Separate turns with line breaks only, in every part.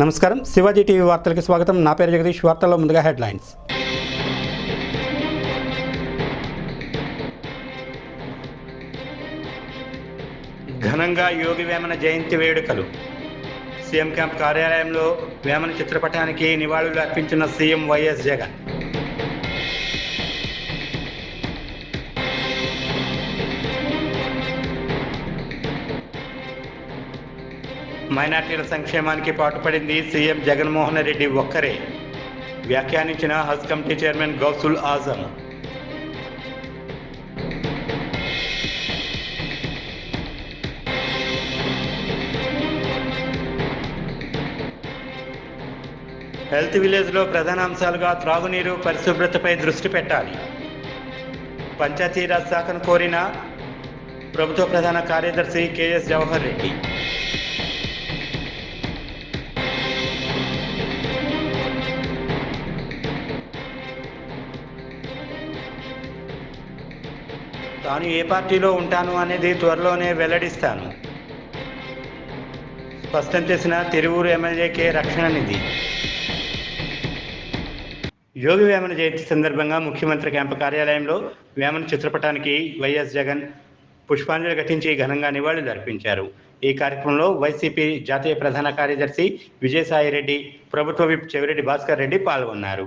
నమస్కారం. శివాజీ టీవీ వార్తలకి స్వాగతం. నా పేరు జగదీష్. వార్తల్లో ముందుగా హెడ్లైన్స్. ఘనంగా యోగి వేమన జయంతి వేడుకలు. సీఎం క్యాంప్ కార్యాలయంలో వేమన చిత్రపటానికి నివాళులు అర్పించిన సీఎం వైఎస్ జగన్. మైనార్టీల సంక్షేమానికి పాటుపడింది సీఎం జగన్మోహన్ రెడ్డి ఒక్కరే. వ్యాఖ్యానించిన Haj committee chairman Gousul Azam health విలేజ్లో ప్రధాన అంశాలుగా త్రాగునీరు పరిశుభ్రతపై దృష్టి పెట్టాలి. పంచాయతీరాజ్ శాఖను కోరిన ప్రభుత్వ ప్రధాన కార్యదర్శి కెఎస్ జవహర్ రెడ్డి. తాను ఏ పార్టీలో ఉంటాను అనేది త్వరలోనే వెల్లడిస్తాను. స్పష్టం చేసిన తిరువూరు ఎమ్మెల్యే కె. రక్షణ నిధి. యోగి వేమన జయంతి సందర్భంగా ముఖ్యమంత్రి క్యాంపు కార్యాలయంలో వేమన చిత్రపటానికి వైఎస్ జగన్ పుష్పాంజలి ఘటించి ఘనంగా నివాళులు అర్పించారు. ఈ కార్యక్రమంలో వైసీపీ జాతీయ ప్రధాన కార్యదర్శి విజయసాయి రెడ్డి ప్రభుత్వ విప్ చెవిరెడ్డి భాస్కర్ రెడ్డి పాల్గొన్నారు.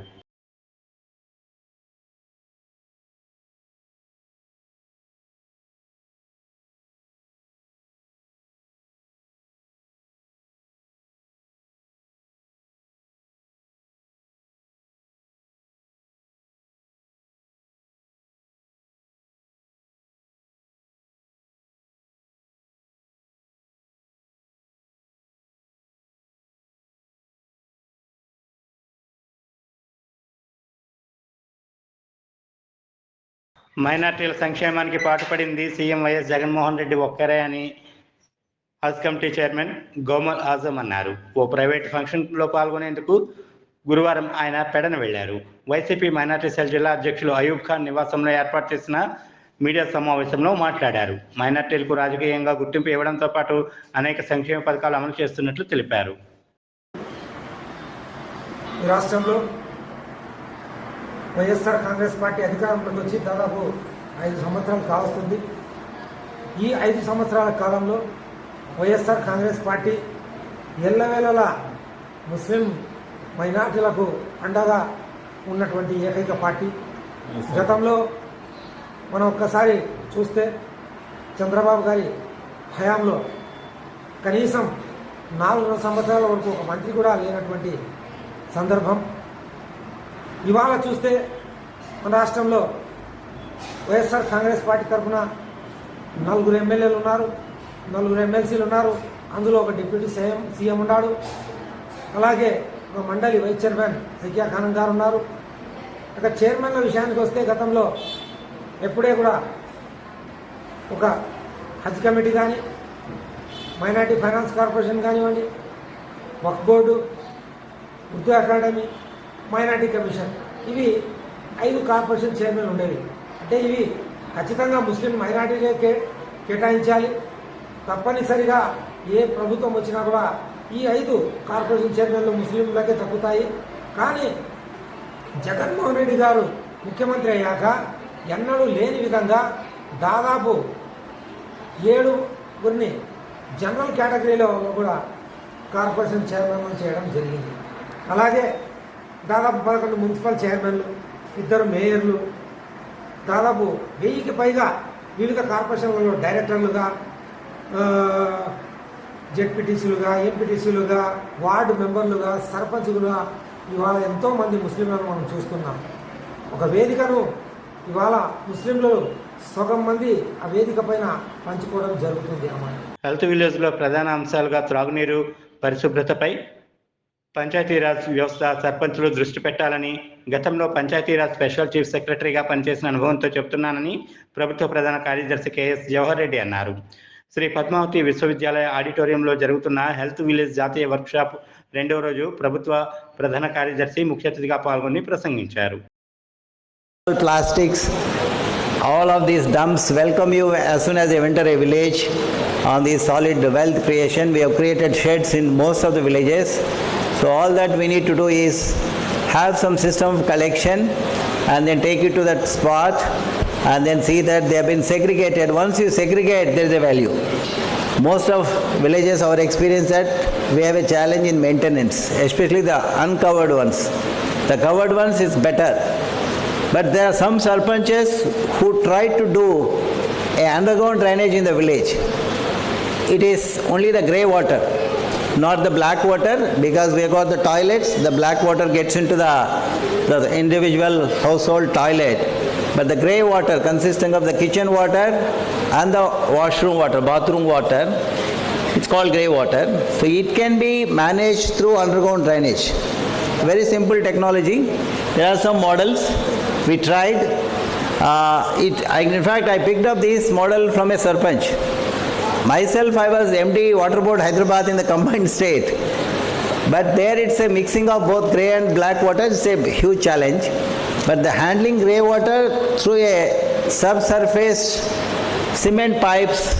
మైనార్టీల సంక్షేమానికి పాటుపడింది సీఎం వైఎస్ జగన్మోహన్ రెడ్డి ఒక్కరే అని హజ్ కమిటీ చైర్మన్ గోమల్ ఆజం అన్నారు. ఓ ప్రైవేట్ ఫంక్షన్లో పాల్గొనేందుకు గురువారం ఆయన పెడన వెళ్ళారు. వైసీపీ మైనార్టీ సెల్ జిల్లా అధ్యక్షులు అయూబ్ ఖాన్ నివాసంలో ఏర్పాటు చేసిన మీడియా సమావేశంలో మాట్లాడారు. మైనార్టీలకు రాజకీయంగా గుర్తింపు ఇవ్వడంతో పాటు అనేక సంక్షేమ పథకాలు అమలు చేస్తున్నట్లు తెలిపారు.
రాష్ట్రంలో వైఎస్ఆర్ కాంగ్రెస్ పార్టీ అధికారంలోకి వచ్చి దాదాపు ఐదు సంవత్సరాలు కావస్తుంది. ఈ ఐదు సంవత్సరాల కాలంలో వైఎస్ఆర్ కాంగ్రెస్ పార్టీ ఎల్లవేళలా ముస్లిం మైనార్టీలకు అండగా ఉన్నటువంటి ఏకైక పార్టీ. గతంలో మనం ఒక్కసారి చూస్తే చంద్రబాబు గారి హయాంలో కనీసం నాలుగు సంవత్సరాల వరకు ఒక మంత్రి కూడా లేనటువంటి సందర్భం. ఇవాళ చూస్తే మన రాష్ట్రంలో వైఎస్ఆర్ కాంగ్రెస్ పార్టీ తరఫున నలుగురు ఎమ్మెల్యేలు ఉన్నారు నలుగురు ఎమ్మెల్సీలు ఉన్నారు. అందులో ఒక డిప్యూటీ సీఎం సీఎం ఉన్నాడు. అలాగే ఒక మండలి వైస్ చైర్మన్ సఖ్యా ఖానం గారు ఉన్నారు. ఇక చైర్మన్ల విషయానికి వస్తే గతంలో ఎప్పుడే కూడా ఒక హజ్ కమిటీ కానీ మైనార్టీ ఫైనాన్స్ కార్పొరేషన్ కానివ్వండి Waqf board Urdu academy minority commission. ఇవి ఐదు కార్పొరేషన్ చైర్మన్ ఉండేవి. అంటే ఇవి ఖచ్చితంగా ముస్లిం మైనార్టీలకే కేటాయించాలి. తప్పనిసరిగా ఏ ప్రభుత్వం వచ్చినా కూడా ఈ ఐదు కార్పొరేషన్ చైర్మన్లు ముస్లింలకే తగ్గుతాయి కానీ జగన్మోహన్ రెడ్డి గారు ముఖ్యమంత్రి అయ్యాక ఎన్నడూ లేని విధంగా దాదాపు ఏడుగురిని జనరల్ కేటగిరీలో కూడా కార్పొరేషన్ చైర్మన్ చేయడం జరిగింది. అలాగే దాదాపు పదకొండు మున్సిపల్ చైర్మన్లు ఇద్దరు మేయర్లు దాదాపు వెయ్యికి పైగా వివిధ కార్పొరేషన్లలో డైరెక్టర్లుగా జెడ్పీటీసీలుగా ఎంపీటీసీలుగా వార్డు మెంబర్లుగా సర్పంచులుగా ఇవాళ ఎంతోమంది ముస్లింలను మనం చూస్తున్నాం. ఒక వేదికను ఇవాళ ముస్లింలు సగం మంది ఆ వేదిక పైన పంచుకోవడం జరుగుతుంది అన్నమాట.
హెల్త్ విలేజ్లో ప్రధాన అంశాలుగా త్రాగునీరు పరిశుభ్రతపై పంచాయతీరాజ్ వ్యవస్థ సర్పంచులు దృష్టి పెట్టాలని గతంలో పంచాయతీరాజ్ స్పెషల్ చీఫ్ సెక్రటరీగా పనిచేసిన అనుభవంతో చెప్తున్నానని ప్రభుత్వ ప్రధాన కార్యదర్శి కెఎస్ జవహర్ రెడ్డి అన్నారు. శ్రీ పద్మావతి విశ్వవిద్యాలయ ఆడిటోరియంలో జరుగుతున్న హెల్త్ విలేజ్ జాతీయ వర్క్షాప్ రెండవ రోజు ప్రభుత్వ ప్రధాన కార్యదర్శి ముఖ్య అతిథిగా పాల్గొని ప్రసంగించారు.
Plastics all of these dams welcome you as సూన్ as you enter a village on the solid wealth creation. We have created sheds in most of the So all that we need to do is have some system of collection and then take it to that spot and then see that they have been segregated. Once you segregate, there is a value. Most of villages, our experience that we have a challenge in maintenance, especially the uncovered ones. The covered ones is better. But there are some sarpanches who try to do a underground drainage in the village. It is only the grey water, not the black water, because we got the toilets, the black water gets into the, the individual household toilet. But the grey water consisting of the kitchen water and the washroom water, bathroom water, it's called grey water. So it can be managed through underground drainage. Very simple technology. There are some models. We tried. Uh, it, I, in fact, I picked up this model from a sarpanch. Myself, I was MD Water Board Hyderabad in the combined state. But there it's a mixing of both grey and black water, it's a huge challenge. But the handling grey water through a subsurface cement pipes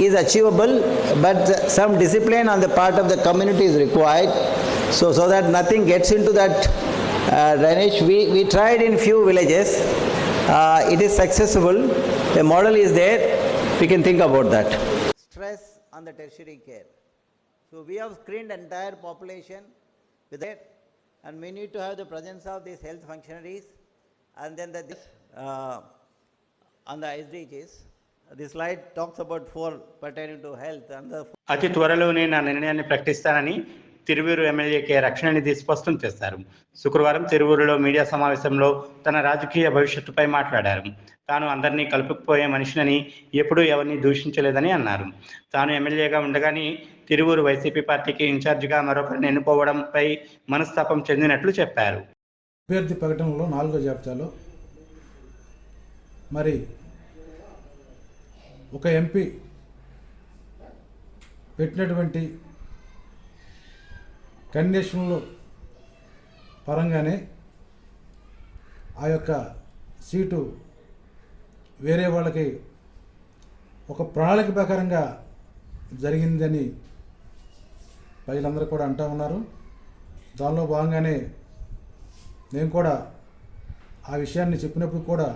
is achievable, but some discipline on the part of the community is required. So, so that nothing gets into that uh, drainage. We, we tried in few villages. Uh, it is successful. The model is there. We can think about that. On the tertiary care. So we have screened entire population with it, and we need to have the presence of these health functionaries, and then the, this, uh, on the SDGs. This slide talks about four pertaining to health, and the
అతి త్వరలోనే నా నిర్ణయాన్ని ప్రకటిస్తానని Tiruvuru MLA K Rakshananidhi స్పష్టం చేశారు శుక్రవారం తిరువూరులో media సమావేశంలో తన రాజకీయ భవిష్యత్తుపై మాట్లాడారు తాను అందరినీ కలుపుకుపోయే మనిషినని ఎప్పుడూ ఎవరిని దూషించలేదని అన్నారు. తాను ఎమ్మెల్యేగా ఉండగానే తిరువూరు వైసీపీ పార్టీకి ఇన్ఛార్జిగా మరొకరిని ఎన్నుకోవడంపై మనస్తాపం చెందినట్లు చెప్పారు.
అభ్యర్థి ప్రకటనలో నాలుగో జాబితాలో మరి ఒక ఎంపీ పెట్టినటువంటి కండిషన్లు పరంగానే ఆ యొక్క సీటు వేరే వాళ్ళకి ఒక ప్రణాళిక ప్రకారంగా జరిగిందని ప్రజలందరూ కూడా అంటూ ఉన్నారు. దానిలో భాగంగానే నేను కూడా ఆ విషయాన్ని చెప్పినప్పుడు కూడా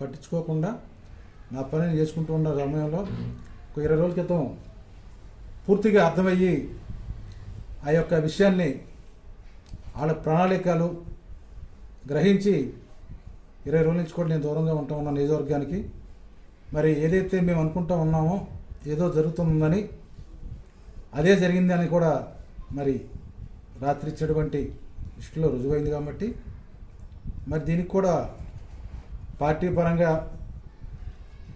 పట్టించుకోకుండా నా పనిని చేసుకుంటూ ఉన్న సమయంలో ఒక ఇరవై రోజుల క్రితం పూర్తిగా అర్థమయ్యి ఆ యొక్క విషయాన్ని వాళ్ళ ప్రణాళికలు గ్రహించి ఇరవై రోజుల నుంచి కూడా నేను దూరంగా ఉంటా ఉన్నాను నియోజకవర్గానికి. మరి ఏదైతే మేము అనుకుంటా ఉన్నామో ఏదో జరుగుతుందని అదే జరిగింది అని కూడా మరి రాత్రి ఇచ్చినటువంటి దృష్టిలో రుజువైంది కాబట్టి మరి దీనికి కూడా పార్టీ పరంగా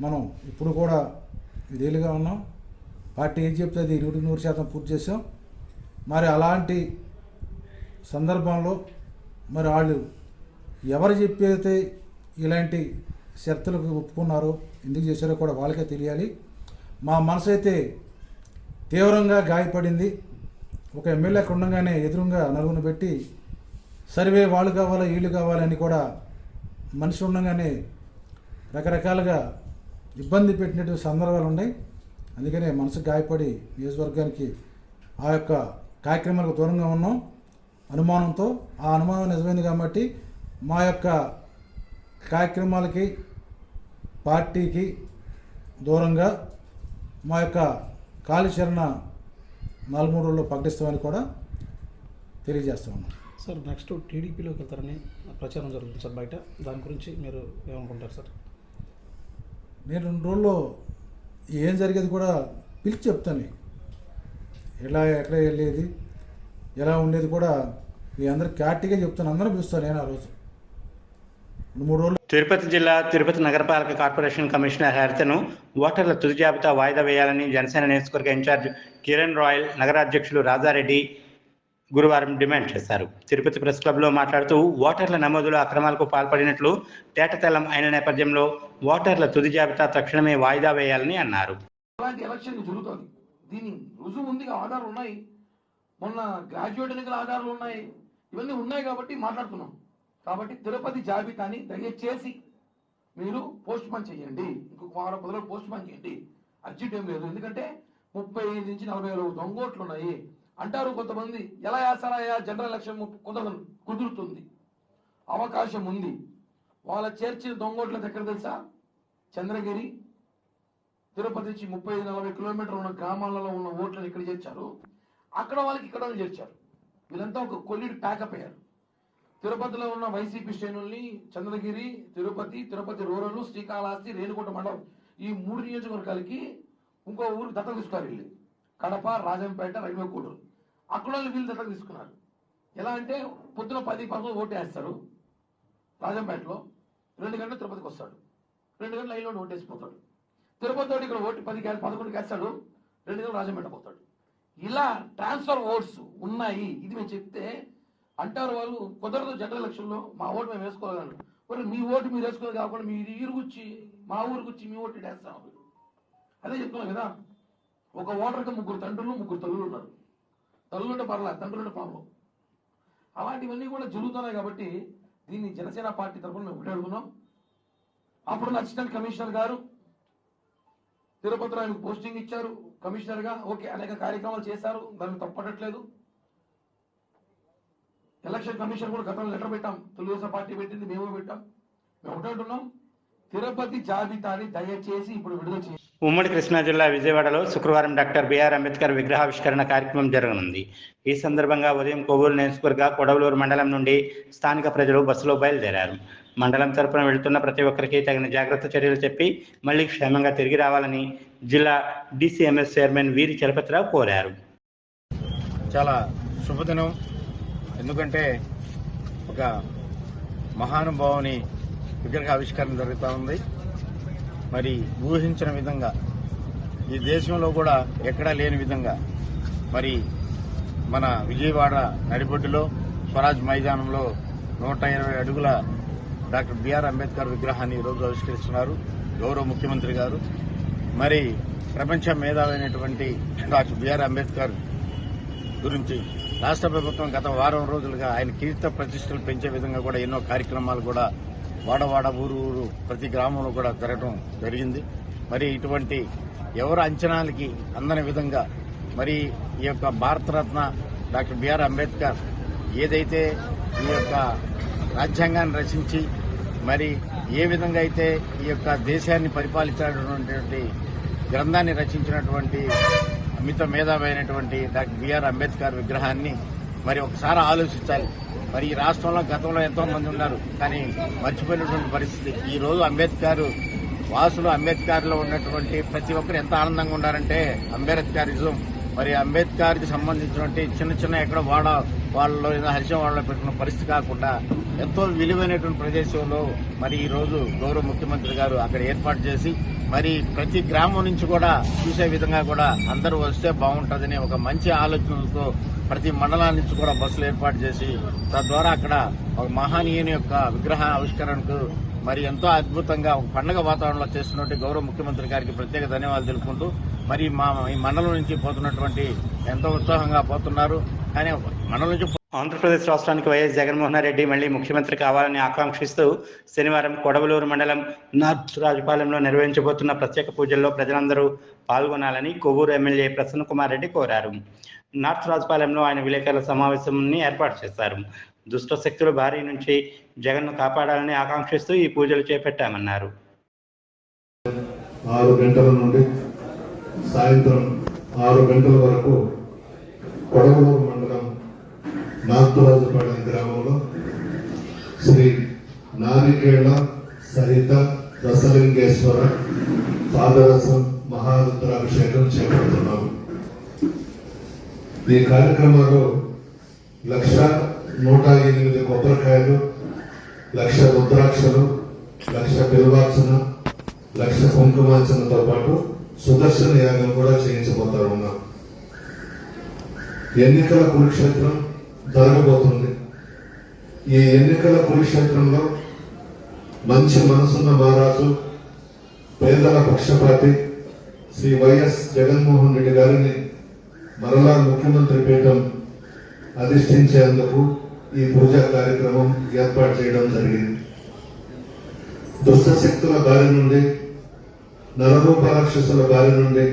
మనం ఇప్పుడు కూడా విధేలుగా ఉన్నాం. పార్టీ ఏం చెప్తే అది నూటి నూరు శాతం పూర్తి చేసాం మరి అలాంటి సందర్భంలో మరి వాళ్ళు ఎవరు చెప్పైతే ఇలాంటి షరతులకు ఒప్పుకున్నారో ఎందుకు చేశారో కూడా వాళ్ళకే తెలియాలి. మా మనసు అయితే తీవ్రంగా గాయపడింది. ఒక ఎమ్మెల్యే ఉండగానే ఎదురుగా నలుగురిని పెట్టి సర్వే వాళ్ళు కావాలా వీళ్ళు కావాలని కూడా మనిషి ఉండగానే రకరకాలుగా ఇబ్బంది పెట్టినటువంటి సందర్భాలు ఉన్నాయి. అందుకనే మనసు గాయపడి నియోజకవర్గానికి ఆ యొక్క కార్యక్రమాలకు దూరంగా ఉన్నాం. అనుమానంతో ఆ అనుమానం నిజమైంది కాబట్టి మా యొక్క కార్యక్రమాలకి పార్టీకి దూరంగా మా యొక్క కాళీచరణ నాలుగు మూడు రోజుల్లో ప్రకటిస్తామని కూడా తెలియజేస్తా ఉన్నాం.
సార్ నెక్స్ట్ టీడీపీలోకి వెళ్తారని ప్రచారం జరుగుతుంది సార్ బయట. దాని గురించి మీరు ఏమనుకుంటారు సార్?
నేను రెండు రోజుల్లో ఏం జరిగేది కూడా పిలిచి చెప్తాను. ఎలా ఎక్కడ వెళ్ళేది ఎలా ఉండేది కూడా మీ అందరికి క్లారిటీగా చెప్తాను. అందరూ పిలుస్తాను నేను ఆ రోజు. మూడు రోజులు
తిరుపతి జిల్లా తిరుపతి నగరపాలక కార్పొరేషన్ కమిషనర్ హరితను ఓటర్ల తుది జాబితా వాయిదా వేయాలని జనసేన నియోజకవర్గ ఇన్ఛార్జ్ కిరణ్ రాయల్ నగరాధ్యక్షులు రాజారెడ్డి గురువారం డిమాండ్ చేశారు. తిరుపతి ప్రెస్ క్లబ్లో మాట్లాడుతూ ఓటర్ల నమోదులో అక్రమాలకు పాల్పడినట్లు తేటతెల్లం అయిన నేపథ్యంలో ఓటర్ల తుది జాబితా తక్షణమే వాయిదా వేయాలని అన్నారు.
అలాంటి ఎలక్షన్ జరుగుతుంది. దీని రుజువు ఉంది ఆధారాలు ఉన్నాయి. మొన్న గ్రాడ్యుయేట్ ఎన్నికల ఆధారాలు ఉన్నాయి. ఇవన్నీ ఉన్నాయి కాబట్టి మాట్లాడుతున్నాం. కాబట్టి తిరుపతి జాబితాని దయచేసి మీరు పోస్ట్ పోన్ చేయండి. ఇంకొక వారం పది రోజులు పోస్ట్ పోన్ చేయండి. అర్జెంట్ ఏం లేదు. ఎందుకంటే ముప్పై ఐదు నుంచి నలభై వేల దొంగోట్లు ఉన్నాయి అంటారు కొంతమంది ఎలా వేస్తారా జనరల్ ఎలక్షన్ కుదరదు కుదురుతుంది. అవకాశం ఉంది. వాళ్ళ చేర్చిన దొంగోట్ల దగ్గర తెలుసా? చంద్రగిరి. తిరుపతి నుంచి ముప్పై ఐదు నలభై కిలోమీటర్లు ఉన్న గ్రామాలలో ఉన్న ఓట్లను ఇక్కడ చేర్చారు. అక్కడ వాళ్ళకి ఇక్కడ చేర్చారు. వీళ్ళంతా ఒక కొల్లిడి ప్యాకప్ అయ్యారు. తిరుపతిలో ఉన్న వైసీపీ శ్రేణుల్ని చంద్రగిరి తిరుపతి తిరుపతి రూరల్ శ్రీకాళహస్తి రేణుగుంట మండలం ఈ మూడు నియోజకవర్గాలకి ఇంకో ఊరు దత్తత తీసుకున్నారు వీళ్ళు. కడప రాజంపేట రైల్వే కూడూరు అక్కడ వీళ్ళు దత్తత తీసుకున్నారు. ఎలా అంటే పొద్దున పది పదకొండు ఓటు వేస్తారు రాజంపేటలో. రెండు గంటలు తిరుపతికి వస్తాడు. రెండు గంటల లైన్లో ఓటేసిపోతాడు. తిరుపతి తోటి ఇక్కడ ఓటు పది పదకొండుకి వేస్తాడు. రెండు గంటలు రాజంపేట పోతాడు. ఇలా ట్రాన్స్ఫర్ ఓట్స్ ఉన్నాయి. ఇది మేము చెప్తే అంటారు వాళ్ళు కుదరదు జనరల్ ఎలక్షన్లో మా ఓటు మేము వేసుకోగలను మరి మీ ఓటు మీరు వేసుకోవాలి కాకుండా మీ ఊరుకొచ్చి మా ఊరికొచ్చి మీ ఓటు వేస్తాం అదే చెప్తున్నాం కదా ఒక ఓటర్కి ముగ్గురు తండ్రులు ముగ్గురు తల్లులు ఉన్నారు. తల్లులు ఉంటే పర్లేదు తండ్రులు ఉంటే పాపం. అలాంటివన్నీ కూడా జరుగుతున్నాయి కాబట్టి దీన్ని జనసేన పార్టీ తరఫున మేము ఒకటే అడుగుతున్నాం అప్పుడు అసిస్టెంట్ కమిషనర్ గారు తిరుపతిలో ఆయనకు పోస్టింగ్ ఇచ్చారు. కమిషనర్గా ఓకే అనేక కార్యక్రమాలు చేశారు దాన్ని తప్పట్లేదు ఎలక్షన్ కమిషన్ కూడా గతంలో లెటర్ పెట్టాం. తెలుగుదేశం పార్టీ పెట్టింది మేము పెట్టాం. మేము ఒకటే అంటున్నాం. తిరుపతి జాబితాని దయచేసి ఇప్పుడు విడుదల చేయండి.
ఉమ్మడి కృష్ణా జిల్లా విజయవాడలో శుక్రవారం డాక్టర్ బిఆర్ అంబేద్కర్ విగ్రహావిష్కరణ కార్యక్రమం జరగనుంది. ఈ సందర్భంగా ఉదయం కొవ్వూరు నియోజకవర్గ కొడవలూరు మండలం నుండి స్థానిక ప్రజలు బస్సులో బయలుదేరారు. మండలం తరపున వెళుతున్న ప్రతి ఒక్కరికి తగిన జాగ్రత్త చర్యలు చెప్పి మళ్ళీ క్షేమంగా తిరిగి రావాలని జిల్లా డిసిఎంఎస్ చైర్మన్ వీరి చలపతిరావు కోరారు.
చాలా శుభదినం. ఎందుకంటే ఒక మహానుభావుని విగ్రహ ఆవిష్కరణ జరుగుతూ ఉంది. మరి ఊహించిన విధంగా ఈ దేశంలో కూడా ఎక్కడా లేని విధంగా మరి మన విజయవాడ నడిబొడ్డులో స్వరాజ్ మైదానంలో నూట ఇరవై అడుగుల డాక్టర్ బిఆర్ అంబేద్కర్ విగ్రహాన్ని ఈరోజు ఆవిష్కరిస్తున్నారు. గౌరవ ముఖ్యమంత్రి గారు. మరి ప్రపంచ మేధావైనటువంటి డాక్టర్ బిఆర్ అంబేద్కర్ గురించి రాష్ట్ర ప్రభుత్వం గత వారం రోజులుగా ఆయన కీర్త ప్రతిష్టలు పెంచే విధంగా కూడా ఎన్నో కార్యక్రమాలు కూడా వాడవాడ ఊరు ఊరు ప్రతి గ్రామంలో కూడా జరగడం జరిగింది. మరి ఇటువంటి ఎవరు అంచనాలకి అందని విధంగా మరి ఈ యొక్క భారతరత్న డాక్టర్ బిఆర్ అంబేద్కర్ ఏదైతే ఈ యొక్క రాజ్యాంగాన్ని రచించి మరి ఏ విధంగా అయితే ఈ యొక్క దేశాన్ని పరిపాలించినటువంటి గ్రంథాన్ని రచించినటువంటి అమిత మేధావైనటువంటి డాక్టర్ బిఆర్ అంబేద్కర్ విగ్రహాన్ని మరి ఒకసారి ఆలోచించాలి. మరి ఈ రాష్ట్రంలో గతంలో ఎంతో మంది ఉన్నారు. కానీ మర్చిపోయినటువంటి పరిస్థితి. ఈ రోజు అంబేద్కర్ వాసులు అంబేద్కర్లో ఉన్నటువంటి ప్రతి ఒక్కరు ఎంత ఆనందంగా ఉన్నారంటే అంబేద్కరిజం. మరి అంబేద్కర్కి సంబంధించినటువంటి చిన్న చిన్న ఎక్కడ వాడ వాళ్ళలో ఏదో హర్షం వాళ్ళలో పెట్టుకున్న పరిస్థితి కాకుండా ఎంతో విలువైనటువంటి ప్రదేశంలో మరి ఈరోజు గౌరవ ముఖ్యమంత్రి గారు అక్కడ ఏర్పాటు చేసి మరి ప్రతి గ్రామం నుంచి కూడా చూసే విధంగా కూడా అందరూ వస్తే బాగుంటుందని ఒక మంచి ఆలోచనలతో ప్రతి మండలాల నుంచి కూడా బస్సులు ఏర్పాటు చేసి తద్వారా అక్కడ ఒక మహానీయుని యొక్క విగ్రహ ఆవిష్కరణకు మరి ఎంతో అద్భుతంగా ఒక పండగ వాతావరణంలో చేస్తున్నట్టు గౌరవ ముఖ్యమంత్రి గారికి ప్రత్యేక ధన్యవాదాలు తెలుపుకుంటూ మరి మా ఈ మండలం నుంచి పోతున్నటువంటి ఎంతో ఉత్సాహంగా పోతున్నారు. కానీ నుంచి
ఆంధ్రప్రదేశ్ రాష్ట్రానికి వైఎస్ జగన్మోహన్ రెడ్డి మళ్ళీ ముఖ్యమంత్రి కావాలని ఆకాంక్షిస్తూ శనివారం కొడవలూరు మండలం నార్త్ రాజపాలెంలో నిర్వహించబోతున్న ప్రత్యేక పూజల్లో ప్రజలందరూ పాల్గొనాలని కొవ్వూరు ఎమ్మెల్యే ప్రసన్న కుమార్ రెడ్డి కోరారు. నార్త్ రాజపాలెంలో ఆయన విలేకరుల సమావేశాన్ని ఏర్పాటు చేశారు. దుష్ట శక్తుల బారి నుంచి జగన్ను కాపాడాలని ఆకాంక్షిస్తూ ఈ పూజలు చేపట్టామన్నారు.
ఆరు గంటల నుండి సాయంత్రం ఆరు గంటల వరకు కొడవలూరు మండలం గ్రామంలో శ్రీ నారికేళ సహిత రసలింగేశ్వర పాదరసం మహారుద్రాభిషేకం చేపడుతున్నాము. ఈ కార్యక్రమంలో లక్ష నూట ఎనిమిది కొబ్బరికాయలు లక్ష రుద్రాక్షలు లక్ష బిల్వార్చన లక్ష కుంకుమార్చనతో పాటు సుదర్శన యాగం కూడా చేయించబోతా ఉన్నాం. ఎన్నికల కురుక్షేత్రం జరగబోతుంది. ఈ ఎన్నికల కురుక్షేత్రంలో మంచి మనసున్న మహారాజు పేదల పక్షపాతి శ్రీ వైఎస్ జగన్మోహన్ రెడ్డి గారిని మరలా ముఖ్యమంత్రి పీఠం అధిష్ఠించేందుకు ఈ పూజా కార్యక్రమం ఏర్పాటు చేయడం జరిగింది. దుష్టశక్తుల బారి నుండి నరరూప రాక్షసుల బారి నుండి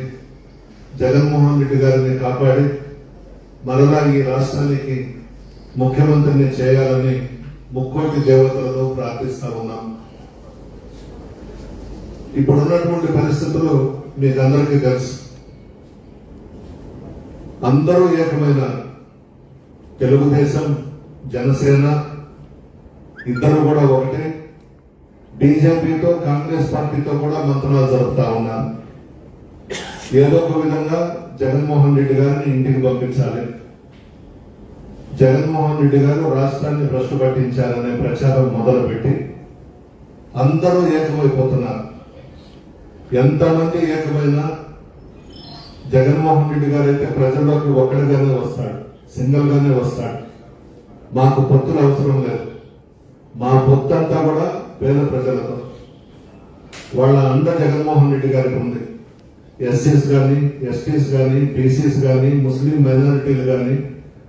జగన్మోహన్ రెడ్డి గారిని కాపాడి మరలా ఈ రాష్ట్రానికి ముఖ్యమంత్రిని చేయాలని ముక్కోటి దేవతలతో ప్రార్థిస్తా ఉన్నాం. ఇప్పుడున్నటువంటి పరిస్థితులు మీకు అందరికీ తెలుసు. అందరూ ఏకమైన తెలుగుదేశం జనసేన ఇద్దరు కూడా ఒకటే. బీజేపీతో కాంగ్రెస్ పార్టీతో కూడా మంత్రాలు జరుపుతా ఉన్నారు ఏదో ఒక విధంగా జగన్మోహన్ రెడ్డి గారిని ఇంటికి పంపించాలి. జగన్మోహన్ రెడ్డి గారు రాష్ట్రాన్ని భ్రష్టు పట్టించారనే ప్రచారం మొదలుపెట్టి అందరూ ఏకమైపోతున్నారు. ఎంతమంది ఏకమైనా జగన్మోహన్ రెడ్డి గారు అయితే ప్రజల్లోకి ఒక్కడిగానే వస్తాడు సింగిల్ గానే వస్తాడు. మాకు పొత్తులు అవసరం లేదు. మా పొత్తు అంతా కూడా పేద ప్రజలతో. వాళ్ళ అండ జగన్మోహన్ రెడ్డి గారికి ఉంది. ఎస్సీస్ కానీ ఎస్టీస్ కానీ బీసీస్ కానీ ముస్లిం మైనారిటీలు కానీ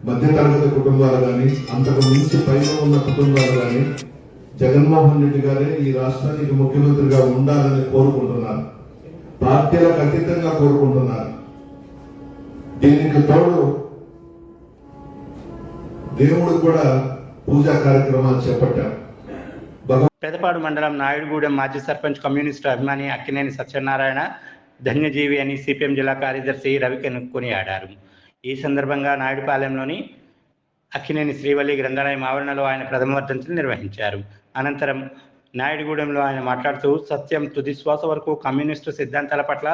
మధ్యతరగతి కుటుంబాలు కానీ అంతకు మించి పైన ఉన్న కుటుంబాలు కానీ జగన్మోహన్ రెడ్డి గారే ఈ రాష్ట్రానికి ముఖ్యమంత్రిగా ఉండాలని కోరుకుంటున్నారు. పార్టీలకు అతీతంగా కోరుకుంటున్నారు. దీనికి తోడు దేవుడు కూడా పూజా కార్యక్రమాలు చేపట్టారు.
పెదపాడు మండలం నాయుడుగూడెం మాజీ సర్పంచ్ కమ్యూనిస్టు అభిమాని అక్కినేని సత్యనారాయణ ధన్యజీవి అని సిపిఎం జిల్లా కార్యదర్శి రవికను కొనియాడారు. ఈ సందర్భంగా నాయుడుపాలెంలోని అక్కినేని శ్రీవల్లి గ్రంథాలయం ఆవరణలో ఆయన ప్రథమ వర్ధంతిని నిర్వహించారు. అనంతరం నాయుడుగూడెంలో ఆయన మాట్లాడుతూ సత్యం తుది శ్వాస వరకు కమ్యూనిస్టు సిద్ధాంతాల పట్ల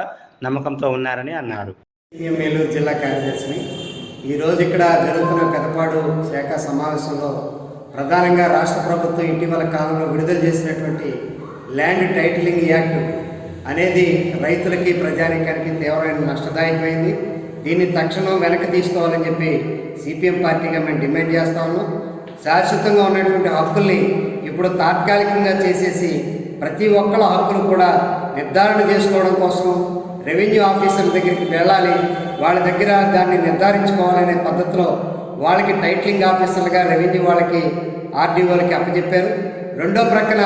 నమ్మకంతో ఉన్నారని అన్నారు.
మేలూరు జిల్లా కార్యదర్శిని ఈరోజు ఇక్కడ జరుగుతున్న కథపాడు శాఖ సమావేశంలో ప్రధానంగా రాష్ట్ర ప్రభుత్వం ఇటీవల కాలంలో విడుదల చేసినటువంటి ల్యాండ్ టైటిలింగ్ యాక్ట్ అనేది రైతులకి ప్రజానీకానికి తీవ్రమైన నష్టదాయకమైంది. దీన్ని తక్షణం వెనక్కి తీసుకోవాలని చెప్పి సిపిఎం పార్టీగా మేము డిమాండ్ చేస్తా ఉన్నాం. శాశ్వతంగా ఉన్నటువంటి హక్కుల్ని ఇప్పుడు తాత్కాలికంగా చేసేసి ప్రతి ఒక్కళ్ళ హక్కులు కూడా నిర్ధారణ చేసుకోవడం కోసం రెవెన్యూ ఆఫీసర్ల దగ్గరికి వెళ్ళాలి. వాళ్ళ దగ్గర దాన్ని నిర్ధారించుకోవాలనే పద్ధతిలో వాళ్ళకి టైటిలింగ్ ఆఫీసర్లుగా రెవెన్యూ వాళ్ళకి ఆర్డీఓలకి అప్పచెప్పారు. రెండో ప్రక్కన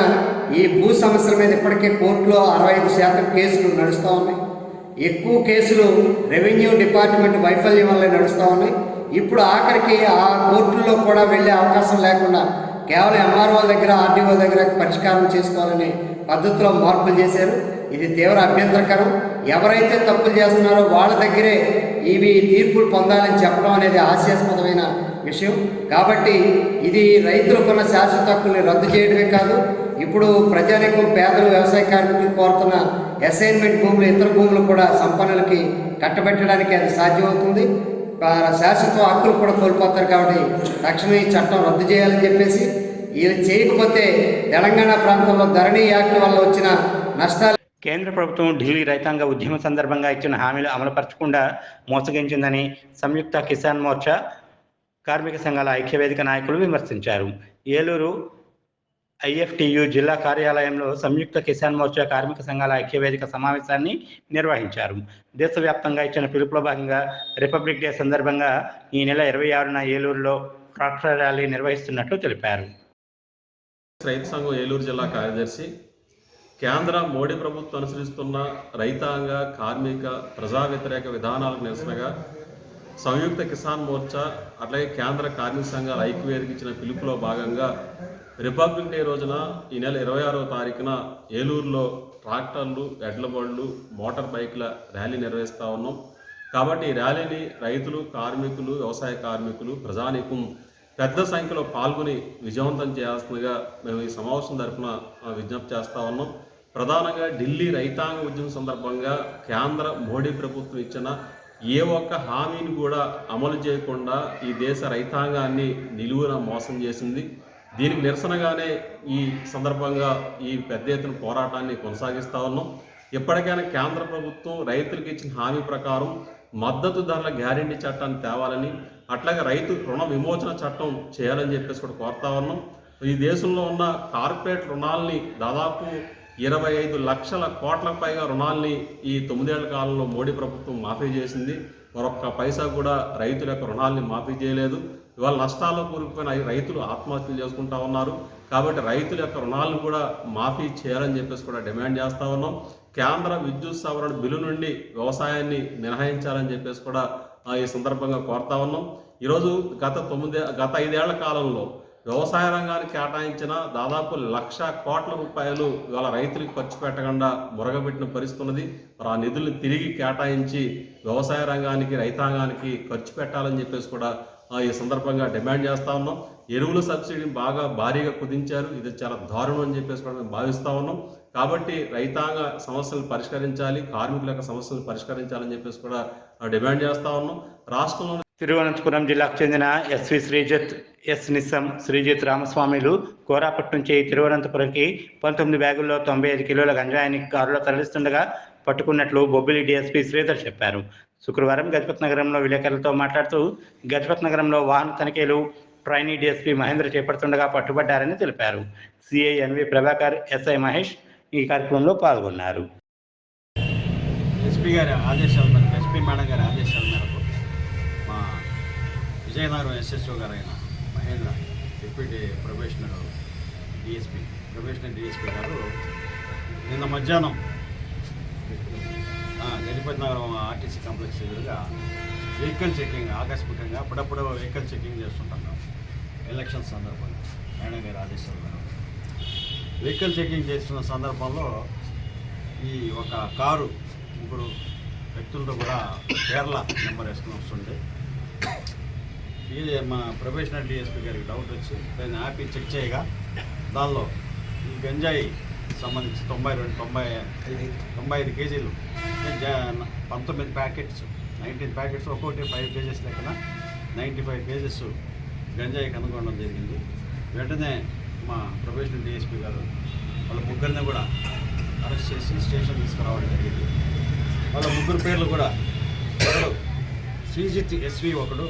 ఈ భూ సమస్యల మీద ఇప్పటికే కోర్టులో అరవై ఐదు శాతం కేసులు నడుస్తూ ఉన్నాయి. ఎక్కువ కేసులు రెవెన్యూ డిపార్ట్మెంట్ వైఫల్యం వల్ల నడుస్తూ ఉన్నాయి. ఇప్పుడు ఆఖరికి ఆ కోర్టుల్లో కూడా వెళ్ళే అవకాశం లేకుండా కేవలం ఎంఆర్ఓ దగ్గర ఆర్డీఓ దగ్గర పరిష్కారం చేసుకోవాలనే పద్ధతిలో మార్పులు చేశారు. ఇది తీవ్ర అభ్యంతరకరం. ఎవరైతే తప్పులు చేస్తున్నారో వాళ్ళ దగ్గరే ఇవి తీర్పులు పొందాలని చెప్పడం అనేది హాస్యాస్పదమైన విషయం. కాబట్టి ఇది రైతులకున్న శాశ్వత హక్కుల్ని రద్దు చేయడమే కాదు ఇప్పుడు ప్రజానీకం పేదలు వ్యవసాయ కార్మికులు కోరుతున్న అసైన్మెంట్ భూములు ఇతర భూములు కూడా సంపన్నులకి కట్టబెట్టడానికి అది సాధ్యమవుతుంది. శాశ్వత హక్కులు కూడా కోల్పోతారు కాబట్టి తక్షణం ఈ చట్టం రద్దు చేయాలని చెప్పేసి ఇది చేయకపోతే తెలంగాణ ప్రాంతంలో ధరణి యాక్ట్ వల్ల వచ్చిన నష్టాలు
కేంద్ర ప్రభుత్వం ఢిల్లీ రైతాంగ ఉద్యమ సందర్భంగా ఇచ్చిన హామీలు అమలుపరచకుండా మోసగించిందని సంయుక్త కిసాన్ మోర్చా కార్మిక సంఘాల ఐక్యవేదిక నాయకులు విమర్శించారు. ఏలూరు ఐఎఫ్టియు జిల్లా కార్యాలయంలో సంయుక్త కిసాన్ మోర్చా కార్మిక సంఘాల ఐక్యవేదిక సమావేశాన్ని నిర్వహించారు. దేశవ్యాప్తంగా ఇచ్చిన పిలుపులో భాగంగా రిపబ్లిక్ డే సందర్భంగా ఈ నెల ఇరవై ఆరున ఏలూరులో ట్రాక్టర్ ర్యాలీ నిర్వహిస్తున్నట్లు తెలిపారు.
రైతు సంఘం ఏలూరు జిల్లా కార్యదర్శి కేంద్ర మోడీ ప్రభుత్వం అనుసరిస్తున్న రైతాంగ కార్మిక ప్రజా వ్యతిరేక విధానాలకు నిరసనగా సంయుక్త కిసాన్ మోర్చా అట్లాగే కేంద్ర కార్మిక సంఘాల ఐక్యవేదిక ఇచ్చిన పిలుపులో భాగంగా రిపబ్లిక్ డే రోజున ఈ నెల ఇరవై ఆరో తారీఖున ఏలూరులో ట్రాక్టర్లు ఎడ్ల బళ్ళు మోటార్ బైక్ల ర్యాలీ నిర్వహిస్తూ ఉన్నాం. కాబట్టి ఈ ర్యాలీని రైతులు కార్మికులు వ్యవసాయ కార్మికులు ప్రజానీకం పెద్ద సంఖ్యలో పాల్గొని విజయవంతం చేయాల్సిందిగా మేము ఈ సమావేశం తరఫున విజ్ఞప్తి చేస్తూ ఉన్నాం. ప్రధానంగా ఢిల్లీ రైతాంగ ఉద్యమం సందర్భంగా కేంద్ర మోడీ ప్రభుత్వం ఇచ్చిన ఏ ఒక్క హామీని కూడా అమలు చేయకుండా ఈ దేశ రైతాంగాన్ని నిలువున మోసం చేసింది. దీనికి నిరసనగానే ఈ సందర్భంగా ఈ పెద్ద ఎత్తున పోరాటాన్ని కొనసాగిస్తా ఉన్నాం. ఇప్పటికైనా కేంద్ర ప్రభుత్వం రైతులకు ఇచ్చిన హామీ ప్రకారం మద్దతు ధరల గ్యారంటీ చట్టాన్ని తేవాలని అట్లాగే రైతు రుణ విమోచన చట్టం చేయాలని చెప్పేసి కూడా కోరుతా ఉన్నాం. ఈ దేశంలో ఉన్న కార్పొరేట్ రుణాల్ని దాదాపు ఇరవై ఐదు లక్షల కోట్ల పైగా రుణాల్ని ఈ తొమ్మిదేళ్ళ కాలంలో మోడీ ప్రభుత్వం మాఫీ చేసింది. మరొక్క పైసా కూడా రైతుల యొక్క రుణాల్ని మాఫీ చేయలేదు. ఇవాళ నష్టాల్లో కూరుకుపోయిన రైతులు ఆత్మహత్యలు చేసుకుంటా ఉన్నారు. కాబట్టి రైతుల యొక్క రుణాలను కూడా మాఫీ చేయాలని చెప్పేసి కూడా డిమాండ్ చేస్తా ఉన్నాం. కేంద్ర విద్యుత్ సవరణ బిల్లు నుండి వ్యవసాయాన్ని మినహాయించాలని చెప్పేసి కూడా ఈ సందర్భంగా కోరుతా ఉన్నాం. ఈరోజు గత తొమ్మిది గత ఐదేళ్ళ కాలంలో వ్యవసాయ రంగానికి కేటాయించిన దాదాపు లక్ష కోట్ల రూపాయలు ఇవాళ రైతులకు ఖర్చు పెట్టకుండా మురగబెట్టిన పరిస్థితి ఉన్నది. మరి ఆ నిధులను తిరిగి కేటాయించి వ్యవసాయ రంగానికి రైతాంగానికి ఖర్చు పెట్టాలని చెప్పేసి కూడా ఈ సందర్భంగా డిమాండ్ చేస్తా ఉన్నాం. ఎరువుల సబ్సిడీని బాగా భారీగా కుదించారు. ఇది చాలా దారుణం అని చెప్పేసి కూడా మేము ఉన్నాం. కాబట్టి రైతాంగ సమస్యలు పరిష్కరించాలి కార్మికుల యొక్క సమస్యలు పరిష్కరించాలని చెప్పేసి కూడా డిమాండ్ చేస్తా ఉన్నాం. రాష్ట్రంలో
తిరువనంతపురం జిల్లాకు చెందిన ఎస్వి శ్రీజిత్ ఎస్ నిస్సం శ్రీజిత్ రామస్వామిలు కోరాపట్ నుంచి తిరువనంతపురంకి పంతొమ్మిది బ్యాగుల్లో తొంభై ఐదు కిలోల గంజాయిని కారులో తరలిస్తుండగా పట్టుకున్నట్లు బొబ్బిలి డీఎస్పీ శ్రీధర్ చెప్పారు. శుక్రవారం గజపత్ నగరంలో విలేకరులతో మాట్లాడుతూ గజపత్ నగరంలో వాహన తనిఖీలు ట్రైనీ డీఎస్పీ మహేంద్ర చేపడుతుండగా పట్టుబడ్డారని తెలిపారు. CI N V Prabhakar SI Mahesh ఈ కార్యక్రమంలో పాల్గొన్నారు.
ఎస్పీ గారి ఆదేశాల మేరకు ఎస్పీ మేడం గారి ఆదేశాల మేరకు మా విజయనగరం ఎస్ఎస్ఓ గారైన Mahendra deputy probationer DSP probationer DSP గారు నిన్న మధ్యాహ్నం గజపతి నగరం ఆర్టీసీ కాంప్లెక్స్ ఎదురుగా వెహికల్ చెకింగ్ ఆకస్మికంగా అప్పుడప్పుడు వెహికల్ చెకింగ్ చేస్తుంటాం ఎలక్షన్ సందర్భంగా ఆయన గారి ఆదేశాల వెహికల్ చెకింగ్ చేస్తున్న సందర్భంలో ఈ ఒక కారు ముగ్గురు వ్యక్తులతో కూడా కేరళ నెంబర్ వేసుకుని వస్తుండే ఇది మన ప్రొఫెషనల్ డిఎస్పీ గారికి డౌట్ వచ్చి దాన్ని ఆపి చెక్ చేయగా దానిలో ఈ గంజాయి సంబంధించి తొంభై రెండు తొంభై తొంభై ఐదు కేజీలు. పంతొమ్మిది ప్యాకెట్స్ నైన్టీన్ ప్యాకెట్స్ ఒక్కొక్కటి ఫైవ్ కేజెస్ లెక్కన నైంటీ ఫైవ్ కేజెస్ గంజాయి కనుగొనడం జరిగింది. వెంటనే మా ప్రొఫెషనల్ డిఎస్పీ గారు వాళ్ళ ముగ్గురిని కూడా అరెస్ట్ చేసి స్టేషన్ తీసుకురావడం జరిగింది. వాళ్ళ ముగ్గురు పేర్లు కూడా ఒకడు శ్రీజిత్ ఎస్వి ఒకడు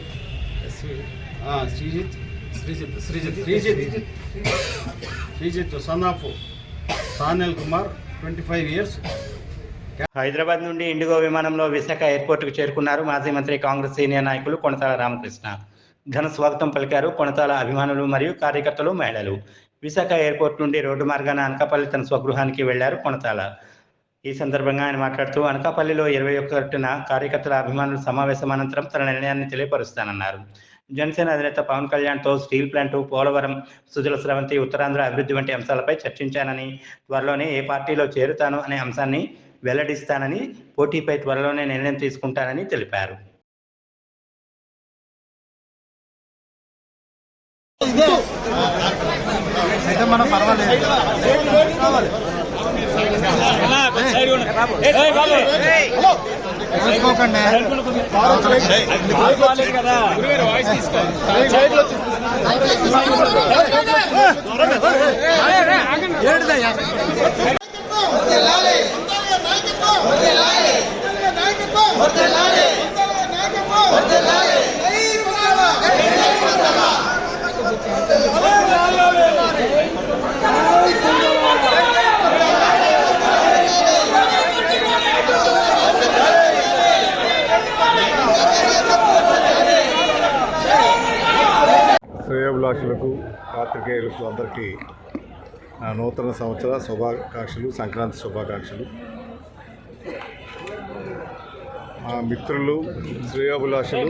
S V. Sreejith Sreejith Sreejith. Sreejith. Sreejith son of Sanal Kumar twenty five years
Hyderabad నుండి ఇండిగో విమానంలో విశాఖ ఎయిర్పోర్టుకు చేరుకున్నారు మాజీ మంత్రి కాంగ్రెస్ సీనియర్ నాయకులు కొనతాల రామకృష్ణ. ఘన స్వాగతం పలికారు కొనతాల అభిమానులు మరియు కార్యకర్తలు మహిళలు. విశాఖ ఎయిర్పోర్ట్ నుండి రోడ్డు మార్గాన అనకాపల్లి తన స్వగృహానికి వెళ్ళారు కొనతాల. ఈ సందర్భంగా ఆయన మాట్లాడుతూ అనకాపల్లిలో ఇరవై ఒకటిన కార్యకర్తల అభిమానుల సమావేశం అనంతరం తన నిర్ణయాన్ని తెలియపరుస్తానన్నారు. జనసేన అధినేత పవన్ కళ్యాణ్తో స్టీల్ ప్లాంటు పోలవరం సుజల స్రవంతి ఉత్తరాంధ్ర అభివృద్ధి వంటి అంశాలపై చర్చించానని త్వరలోనే ఏ పార్టీలో చేరుతాను అనే అంశాన్ని వెల్లడిస్తానని పోటీపై త్వరలోనే నిర్ణయం తీసుకుంటానని తెలిపారు. చేసుకోకండి ఏడుదయ్యా నాయకత్వం నాయకత్వం.
శ్రేయోభిలాషులకు పాత్రికేయులకు అందరికీ నా నూతన సంవత్సర శుభాకాంక్షలు సంక్రాంతి శుభాకాంక్షలు. మా మిత్రులు శ్రేయోభిలాషులు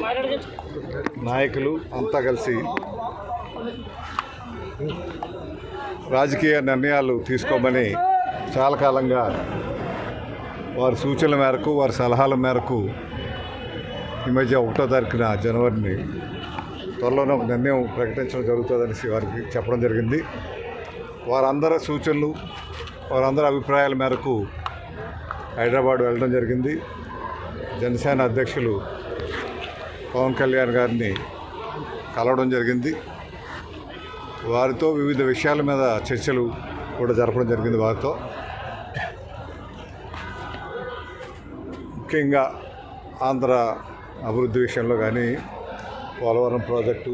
నాయకులు అంతా కలిసి రాజకీయ నిర్ణయాలు తీసుకోమని చాలా కాలంగా వారి సూచనల మేరకు వారి సలహాల మేరకు ఈ మధ్య ఒకటో తారీఖున జనవరిని త్వరలోనే ఒక నిర్ణయం ప్రకటించడం జరుగుతుందనేసి వారికి చెప్పడం జరిగింది. వారందరి సూచనలు వారందరి అభిప్రాయాల మేరకు హైదరాబాద్ వెళ్ళడం జరిగింది. జనసేన అధ్యక్షులు పవన్ కళ్యాణ్ గారిని కలవడం జరిగింది. వారితో వివిధ విషయాల మీద చర్చలు కూడా జరపడం జరిగింది వారితో. ముఖ్యంగా ఆంధ్ర అభివృద్ధి విషయంలో కానీ పోలవరం ప్రాజెక్టు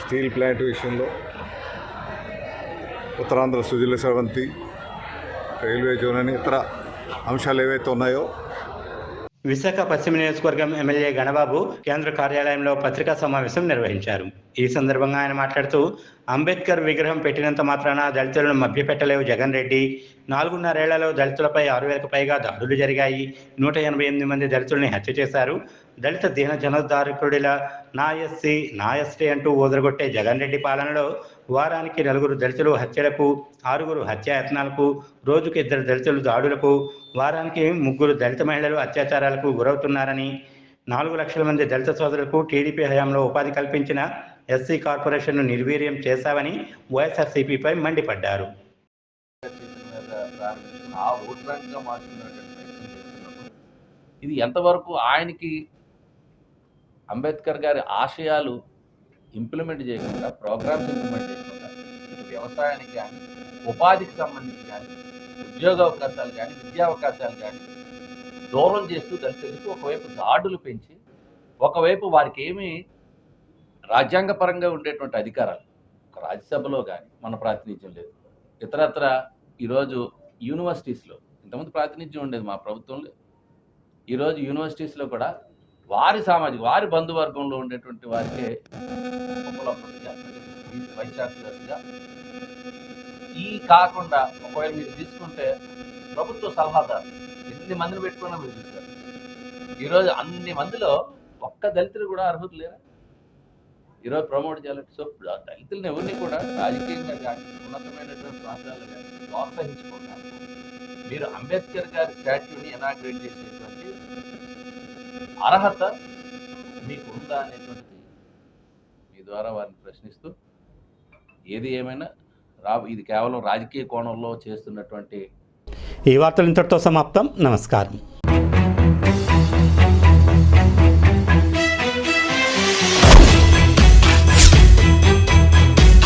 స్టీల్ ప్లాంట్ విషయంలో ఉత్తరాంధ్ర సుజల స్రవంతి రైల్వే జోన్ అని ఇతర అంశాలు ఏవైతే ఉన్నాయో.
విశాఖ పశ్చిమ నియోజకవర్గం ఎమ్మెల్యే గణబాబు కేంద్ర కార్యాలయంలో పత్రికా సమావేశం నిర్వహించారు. ఈ సందర్భంగా ఆయన మాట్లాడుతూ అంబేద్కర్ విగ్రహం పెట్టినంత మాత్రాన దళితులను మభ్యపెట్టలేవు జగన్ రెడ్డి. నాలుగున్నరేళ్ళలో దళితులపై ఆరు వేలకు పైగా దాడులు జరిగాయి. నూట ఎనభై ఎనిమిది మంది దళితుల్ని హత్య చేశారు. దళిత దీన జనోద్ధారకుడిలా నా ఎస్సీ నా ఎస్టీ అంటూ ఓదరగొట్టే జగన్ రెడ్డి పాలనలో వారానికి నలుగురు దళితులు హత్యలకు ఆరుగురు హత్యాయత్నాలకు రోజుకు ఇద్దరు దళితులు దాడులకు వారానికి ముగ్గురు దళిత మహిళలు అత్యాచారాలకు గురవుతున్నారని నాలుగు లక్షల మంది దళిత సోదరులకు టీడీపీ హయాంలో ఉపాధి కల్పించిన ఎస్సీ కార్పొరేషన్ను నిర్వీర్యం చేశామని వైఎస్ఆర్సీపీపై మండిపడ్డారు.
ఇది ఎంతవరకు ఆయనకి అంబేద్కర్ గారి ఆశయాలు ఇంప్లిమెంట్ చేయకుండా ప్రోగ్రామ్స్ ఇంప్లిమెంట్ చేయకుండా ఇటు వ్యవసాయానికి కానీ ఉపాధికి సంబంధించి కానీ ఉద్యోగ అవకాశాలు కానీ విద్యా అవకాశాలు కానీ దూరం చేస్తూ దళితులకు ఒకవైపు దాడులు పెంచి ఒకవైపు వారికి ఏమి రాజ్యాంగపరంగా ఉండేటువంటి అధికారాలు ఒక రాజ్యసభలో కానీ మన ప్రాతినిధ్యం లేదు. ఇతరత్ర ఈరోజు యూనివర్సిటీస్లో ఇంతకుముందు ప్రాతినిధ్యం ఉండేది మా ప్రభుత్వంలో ఈరోజు యూనివర్సిటీస్లో కూడా వారి సామాజిక వారి బంధువర్గంలో ఉండేటువంటి వారికే ఉపలబ్ధిగా వైస్ ఈ కాకుండా ఒకవేళ మీరు తీసుకుంటే ప్రభుత్వ సలహాదారు ఎన్ని మందిని పెట్టుకున్నా మీరు చూసారు ఈరోజు అన్ని మందిలో ఒక్క దళితులు కూడా అర్హత లేరా? ఈరోజు ప్రమోట్ చేయాలంటే సో దళితులను ఎవరిని కూడా రాజకీయంగా కానీ ఉన్నతమైనటువంటి ప్రాంతాలు కానీ ప్రోత్సహించకుండా మీరు అంబేద్కర్ గారి స్టాట్యూని ఎనాగ్రేట్ చేసేటువంటి అర్హత మీకు ఉందా అనేటువంటిది మీ ద్వారా వారిని ప్రశ్నిస్తూ ఏది ఏమైనా రా ఇది కేవలం రాజకీయ కోణంలో చేస్తున్నటువంటి
ఈ వార్తలు ఇంతటితో సమాప్తం. నమస్కారం.